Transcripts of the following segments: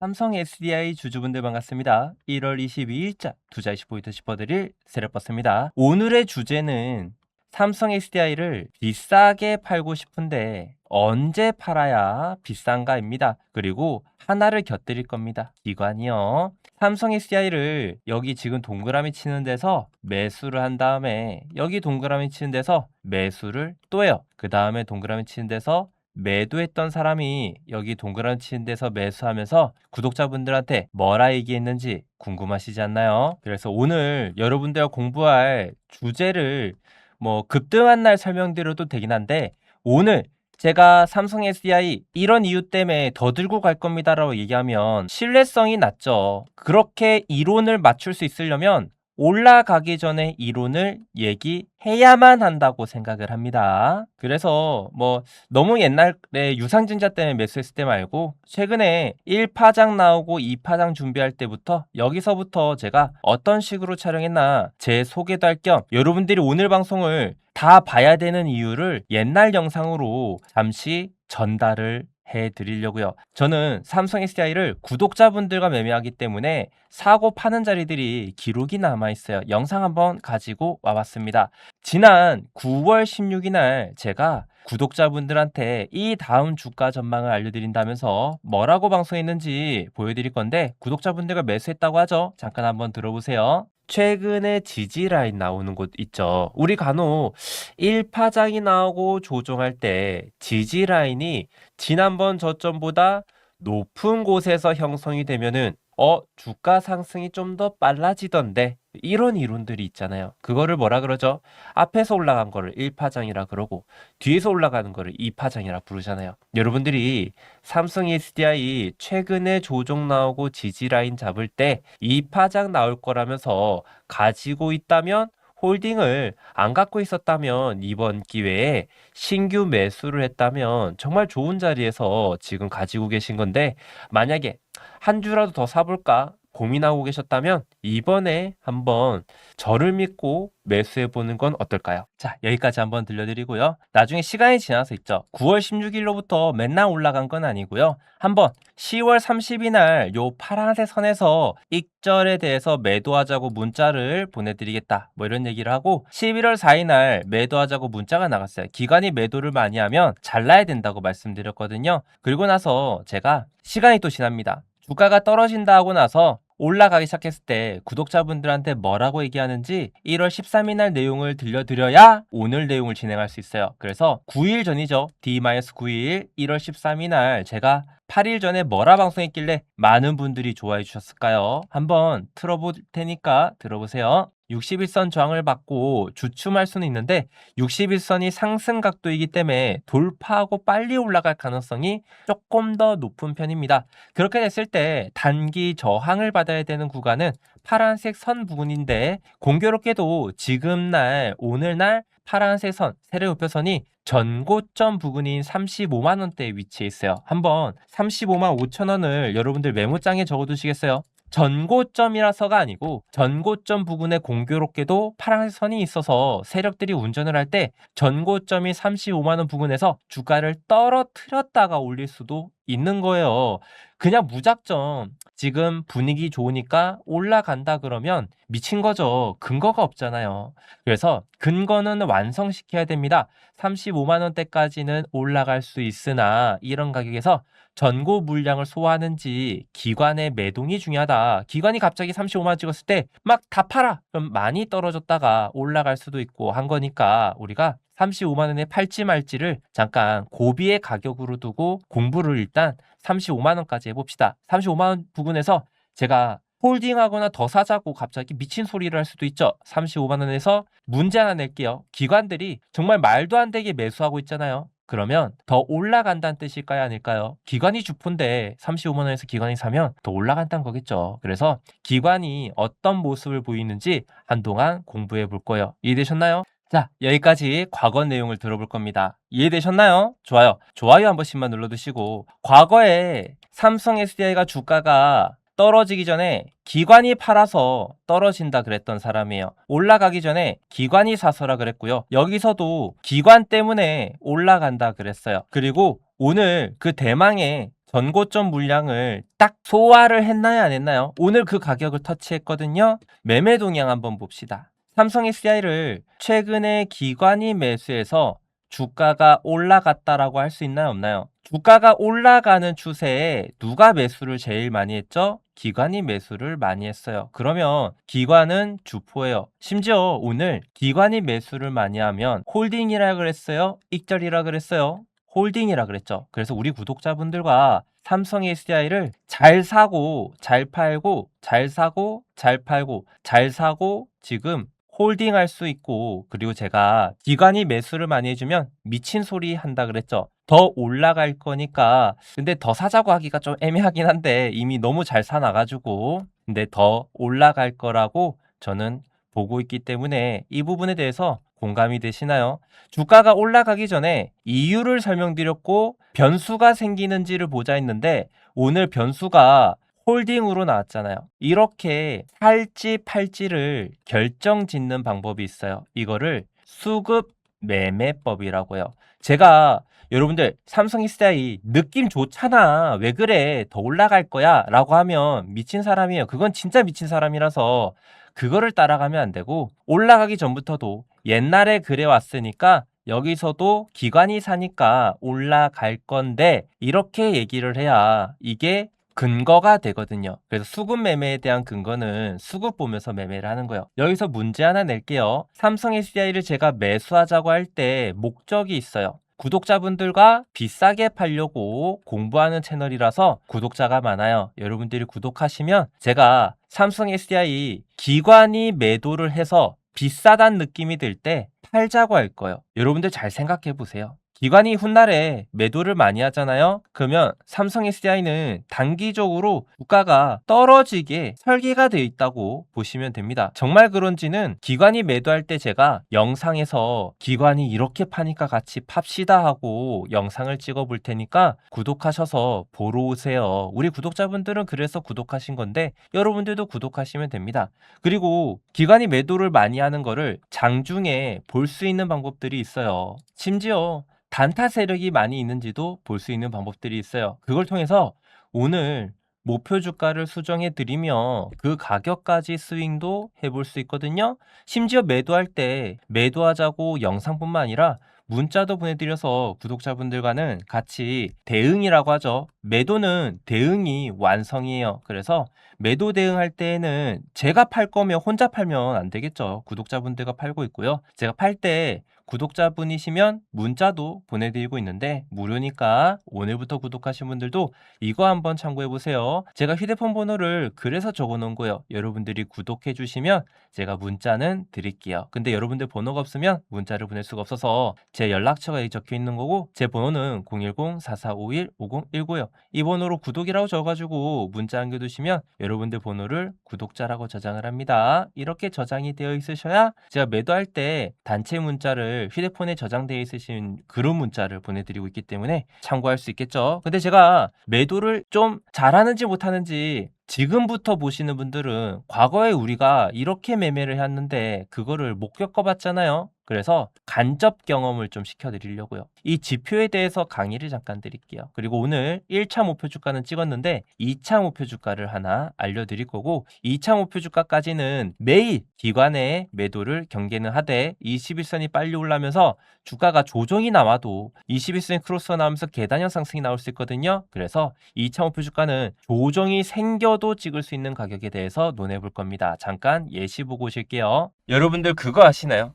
삼성 SDI 주주분들 반갑습니다. 1월 22일자 투자 20포인트 짚어드릴 세력버스입니다. 오늘의 주제는 삼성 SDI를 비싸게 팔고 싶은데 언제 팔아야 비싼가입니다. 그리고 하나를 곁들일 겁니다. 기관이요. 삼성 SDI를 여기 지금 동그라미 치는 데서 매수를 한 다음에 여기 동그라미 치는 데서 매수를 또 해요. 그 다음에 동그라미 치는 데서 매도했던 사람이 여기 동그라미 치는 데서 매수하면서 구독자분들한테 뭐라 얘기했는지 궁금하시지 않나요? 그래서 오늘 여러분들과 공부할 주제를 뭐 급등한 날 설명드려도 되긴 한데 오늘 제가 삼성 SDI 이런 이유 때문에 더 들고 갈 겁니다라고 얘기하면 신뢰성이 낮죠. 그렇게 이론을 맞출 수 있으려면 올라가기 전에 이론을 얘기해야만 한다고 생각을 합니다. 그래서 뭐 너무 옛날에 유상증자 때문에 매수했을 때 말고 최근에 1파장 나오고 2파장 준비할 때부터 여기서부터 제가 어떤 식으로 촬영했나 제 소개도 할 겸 여러분들이 오늘 방송을 다 봐야 되는 이유를 옛날 영상으로 잠시 전달을 해 드리려고요. 저는 삼성 SDI를 구독자분들과 매매하기 때문에 사고 파는 자리들이 기록이 남아 있어요. 영상 한번 가지고 와봤습니다. 지난 9월 16일 날 제가 구독자분들한테 이 다음 주가 전망을 알려드린다면서 뭐라고 방송했는지 보여드릴 건데 구독자분들과 매수했다고 하죠. 잠깐 한번 들어보세요. 최근에 지지 라인 나오는 곳 있죠. 우리 간혹 1파장이 나오고 조정할 때 지지 라인이 지난번 저점보다 높은 곳에서 형성이 되면은 어 주가 상승이 좀 더 빨라지던데 이런 이론들이 있잖아요. 그거를 뭐라 그러죠? 앞에서 올라간 거를 1파장이라 그러고 뒤에서 올라가는 거를 2파장이라 부르잖아요. 여러분들이 삼성 SDI 최근에 조정 나오고 지지 라인 잡을 때 2파장 나올 거라면서 가지고 있다면 홀딩을 안 갖고 있었다면 이번 기회에 신규 매수를 했다면 정말 좋은 자리에서 지금 가지고 계신 건데 만약에 한 주라도 더 사볼까 고민하고 계셨다면 이번에 한번 저를 믿고 매수해 보는 건 어떨까요? 자, 여기까지 한번 들려드리고요. 나중에 시간이 지나서 있죠. 9월 16일로부터 맨날 올라간 건 아니고요. 한번 10월 30일 날 요 파란색 선에서 익절에 대해서 매도하자고 문자를 보내드리겠다. 뭐 이런 얘기를 하고 11월 4일 날 매도하자고 문자가 나갔어요. 기관이 매도를 많이 하면 잘라야 된다고 말씀드렸거든요. 그리고 나서 제가 시간이 또 지납니다. 주가가 떨어진다 하고 나서 올라가기 시작했을 때 구독자분들한테 뭐라고 얘기하는지 1월 13일 날 내용을 들려드려야 오늘 내용을 진행할 수 있어요. 그래서 9일 전이죠. D-9일 1월 13일 날 제가 8일 전에 뭐라 방송했길래 많은 분들이 좋아해 주셨을까요? 한번 틀어볼 테니까 들어보세요. 61선 저항을 받고 주춤할 수는 있는데 61선이 상승 각도이기 때문에 돌파하고 빨리 올라갈 가능성이 조금 더 높은 편입니다. 그렇게 됐을 때 단기 저항을 받아야 되는 구간은 파란색 선 부분인데 공교롭게도 지금 날 오늘 날 파란색 선 세력 우표선이 전고점 부근인 35만 원대에 위치해 있어요. 한번 35만 5천 원을 여러분들 메모장에 적어 두시겠어요? 전고점이라서가 아니고 전고점 부근에 공교롭게도 파란색 선이 있어서 세력들이 운전을 할 때 전고점이 35만 원 부근에서 주가를 떨어뜨렸다가 올릴 수도 있는 거예요. 그냥 무작정 지금 분위기 좋으니까 올라간다 그러면 미친 거죠. 근거가 없잖아요. 그래서 근거는 완성시켜야 됩니다. 35만 원대까지는 올라갈 수 있으나 이런 가격에서 전고 물량을 소화하는지 기관의 매동이 중요하다. 기관이 갑자기 35만 찍었을 때 막 다 팔아. 그럼 많이 떨어졌다가 올라갈 수도 있고 한 거니까 우리가 35만 원에 팔지 말지를 잠깐 고비의 가격으로 두고 공부를 일단 35만 원까지 해봅시다. 35만 원 부근에서 제가 홀딩하거나 더 사자고 갑자기 미친 소리를 할 수도 있죠. 35만 원에서 문제 하나 낼게요. 기관들이 정말 말도 안 되게 매수하고 있잖아요. 그러면 더 올라간다는 뜻일까요? 아닐까요? 기관이 주포인데 35만 원에서 기관이 사면 더 올라간다는 거겠죠. 그래서 기관이 어떤 모습을 보이는지 한동안 공부해 볼 거예요. 이해되셨나요? 자, 여기까지 과거 내용을 들어볼 겁니다. 이해되셨나요? 좋아요. 좋아요 한 번씩만 눌러두시고, 과거에 삼성 SDI가 주가가 떨어지기 전에 기관이 팔아서 떨어진다 그랬던 사람이에요. 올라가기 전에 기관이 사서라 그랬고요. 여기서도 기관 때문에 올라간다 그랬어요. 그리고 오늘 그 대망의 전고점 물량을 딱 소화를 했나요, 안 했나요? 오늘 그 가격을 터치했거든요. 매매 동향 한번 봅시다. 삼성 SDI를 최근에 기관이 매수해서 주가가 올라갔다라고 할 수 있나요, 없나요? 주가가 올라가는 추세에 누가 매수를 제일 많이 했죠? 기관이 매수를 많이 했어요. 그러면 기관은 주포예요. 심지어 오늘 기관이 매수를 많이 하면 홀딩이라 그랬어요? 익절이라 그랬어요? 홀딩이라 그랬죠. 그래서 우리 구독자분들과 삼성 SDI를 잘 사고 잘 팔고 잘 사고 잘 팔고 잘 사고 지금 홀딩할 수 있고 그리고 제가 기관이 매수를 많이 해주면 미친 소리 한다 그랬죠. 더 올라갈 거니까 근데 더 사자고 하기가 좀 애매하긴 한데 이미 너무 잘 사놔가지고 근데 더 올라갈 거라고 저는 보고 있기 때문에 이 부분에 대해서 공감이 되시나요? 주가가 올라가기 전에 이유를 설명드렸고 변수가 생기는지를 보자 했는데 오늘 변수가 홀딩으로 나왔잖아요. 이렇게 살지 팔지를 결정 짓는 방법이 있어요. 이거를 수급 매매법이라고요. 제가 여러분들 삼성 SDI 느낌 좋잖아. 왜 그래? 더 올라갈 거야. 라고 하면 미친 사람이에요. 그건 진짜 미친 사람이라서 그거를 따라가면 안 되고 올라가기 전부터도 옛날에 그래 왔으니까 여기서도 기관이 사니까 올라갈 건데 이렇게 얘기를 해야 이게 근거가 되거든요. 그래서 수급 매매에 대한 근거는 수급 보면서 매매를 하는 거예요. 여기서 문제 하나 낼게요. 삼성 SDI를 제가 매수하자고 할 때 목적이 있어요. 구독자분들과 비싸게 팔려고 공부하는 채널이라서 구독자가 많아요. 여러분들이 구독하시면 제가 삼성 SDI 기관이 매도를 해서 비싸단 느낌이 들 때 팔자고 할 거예요. 여러분들 잘 생각해 보세요. 기관이 훗날에 매도를 많이 하잖아요. 그러면 삼성 SDI는 단기적으로 주가가 떨어지게 설계가 되어 있다고 보시면 됩니다. 정말 그런지는 기관이 매도할 때 제가 영상에서 기관이 이렇게 파니까 같이 팝시다 하고 영상을 찍어 볼 테니까 구독하셔서 보러 오세요. 우리 구독자분들은 그래서 구독하신 건데 여러분들도 구독하시면 됩니다. 그리고 기관이 매도를 많이 하는 거를 장중에 볼 수 있는 방법들이 있어요. 심지어 단타 세력이 많이 있는지도 볼 수 있는 방법들이 있어요. 그걸 통해서 오늘 목표 주가를 수정해 드리며 그 가격까지 스윙도 해볼 수 있거든요. 심지어 매도할 때 매도하자고 영상뿐만 아니라 문자도 보내드려서 구독자분들과는 같이 대응이라고 하죠. 매도는 대응이 완성이에요. 그래서 매도 대응할 때에는 제가 팔 거면 혼자 팔면 안 되겠죠. 구독자분들과 팔고 있고요. 제가 팔 때 구독자분이시면 문자도 보내드리고 있는데 무료니까 오늘부터 구독하신 분들도 이거 한번 참고해 보세요. 제가 휴대폰 번호를 그래서 적어 놓은 거예요. 여러분들이 구독해 주시면 제가 문자는 드릴게요. 근데 여러분들 번호가 없으면 문자를 보낼 수가 없어서 제 연락처가 여기 적혀 있는 거고 제 번호는 010-4451-5019요. 이 번호로 구독이라고 적어가지고 문자 남겨두시면 여러분들 번호를 구독자라고 저장을 합니다. 이렇게 저장이 되어 있으셔야 제가 매도할 때 단체 문자를 휴대폰에 저장되어 있으신 그룹 문자를 보내드리고 있기 때문에 참고할 수 있겠죠. 근데 제가 매도를 좀 잘하는지 못하는지 지금부터 보시는 분들은 과거에 우리가 이렇게 매매를 했는데 그거를 못 겪어봤잖아요. 그래서 간접 경험을 좀 시켜드리려고요. 이 지표에 대해서 강의를 잠깐 드릴게요. 그리고 오늘 1차 목표 주가는 찍었는데 2차 목표 주가를 하나 알려드릴 거고 2차 목표 주가까지는 매일 기관의 매도를 경계는 하되 21선이 빨리 올라면서 주가가 조정이 나와도 21선이 크로스가 나오면서 계단형 상승이 나올 수 있거든요. 그래서 2차 목표 주가는 조정이 생겨도 찍을 수 있는 가격에 대해서 논해볼 겁니다. 잠깐 예시 보고 오실게요. 여러분들 그거 아시나요?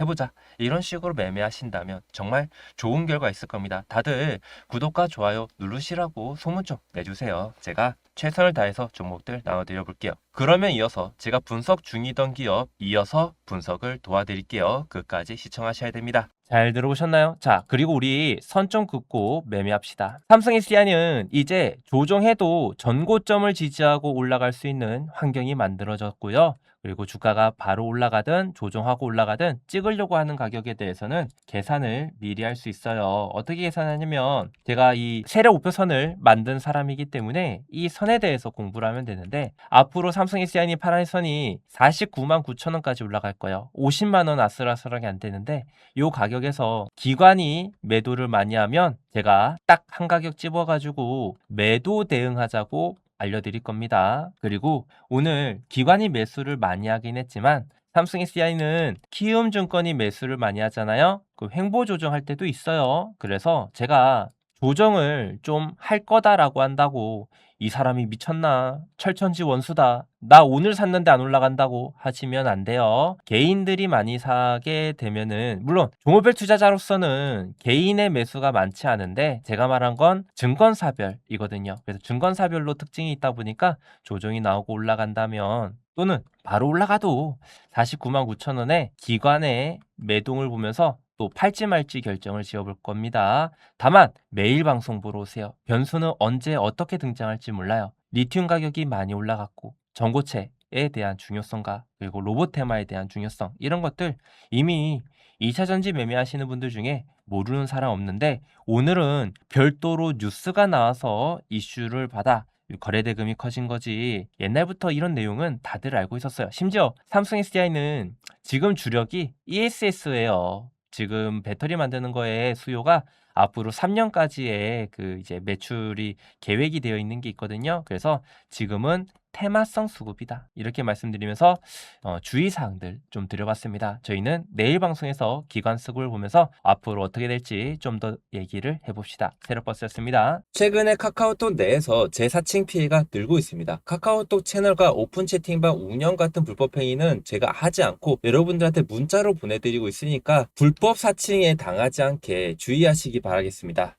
해보자. 이런 식으로 매매하신다면 정말 좋은 결과 있을 겁니다. 다들 구독과 좋아요 누르시라고 소문 좀 내주세요. 제가 최선을 다해서 종목들 나눠드려 볼게요. 그러면 이어서 제가 분석 중이던 기업 이어서 분석을 도와드릴게요. 끝까지 시청하셔야 됩니다. 잘 들어보셨나요? 자, 그리고 우리 선점 긋고 매매합시다. 삼성 SDI는 이제 조정해도 전고점을 지지하고 올라갈 수 있는 환경이 만들어졌고요. 그리고 주가가 바로 올라가든 조정하고 올라가든 찍으려고 하는 가격에 대해서는 계산을 미리 할 수 있어요. 어떻게 계산하냐면 제가 이 세력 우표선을 만든 사람이기 때문에 이 선에 대해서 공부를 하면 되는데 앞으로 삼성 SDI 파란 선이 49만 9천 원까지 올라갈 거예요. 50만 원 아슬아슬하게 안 되는데 이 가격에서 기관이 매도를 많이 하면 제가 딱 한 가격 집어가지고 매도 대응하자고 알려드릴 겁니다. 그리고 오늘 기관이 매수를 많이 하긴 했지만 삼성 SDI는 키움증권이 매수를 많이 하잖아요. 그 횡보 조정할 때도 있어요. 그래서 제가 조정을 좀 할 거다라고 한다고 이 사람이 미쳤나? 철천지 원수다. 나 오늘 샀는데 안 올라간다고 하시면 안 돼요. 개인들이 많이 사게 되면은 물론 종업별 투자자로서는 개인의 매수가 많지 않은데 제가 말한 건 증권사별이거든요. 그래서 증권사별로 특징이 있다 보니까 조정이 나오고 올라간다면 또는 바로 올라가도 49만 9천 원에 기관의 매동을 보면서 또 팔지 말지 결정을 지어볼 겁니다. 다만 매일 방송 보러 오세요. 변수는 언제 어떻게 등장할지 몰라요. 리튬 가격이 많이 올라갔고 전고체에 대한 중요성과 그리고 로봇 테마에 대한 중요성 이런 것들 이미 2차 전지 매매하시는 분들 중에 모르는 사람 없는데 오늘은 별도로 뉴스가 나와서 이슈를 받아 거래 대금이 커진 거지. 옛날부터 이런 내용은 다들 알고 있었어요. 심지어 삼성 SDI는 지금 주력이 ESS예요. 지금 배터리 만드는 거에 수요가 앞으로 3년까지의 그 이제 매출이 계획이 되어 있는 게 있거든요. 그래서 지금은 테마성 수급이다. 이렇게 말씀드리면서 어, 주의 사항들 좀 드려봤습니다. 저희는 내일 방송에서 기관 수급을 보면서 앞으로 어떻게 될지 좀 더 얘기를 해봅시다. 세로버스였습니다. 최근에 카카오톡 내에서 재사칭 피해가 늘고 있습니다. 카카오톡 채널과 오픈 채팅방 운영 같은 불법 행위는 제가 하지 않고 여러분들한테 문자로 보내드리고 있으니까 불법 사칭에 당하지 않게 주의하시기 바라겠습니다.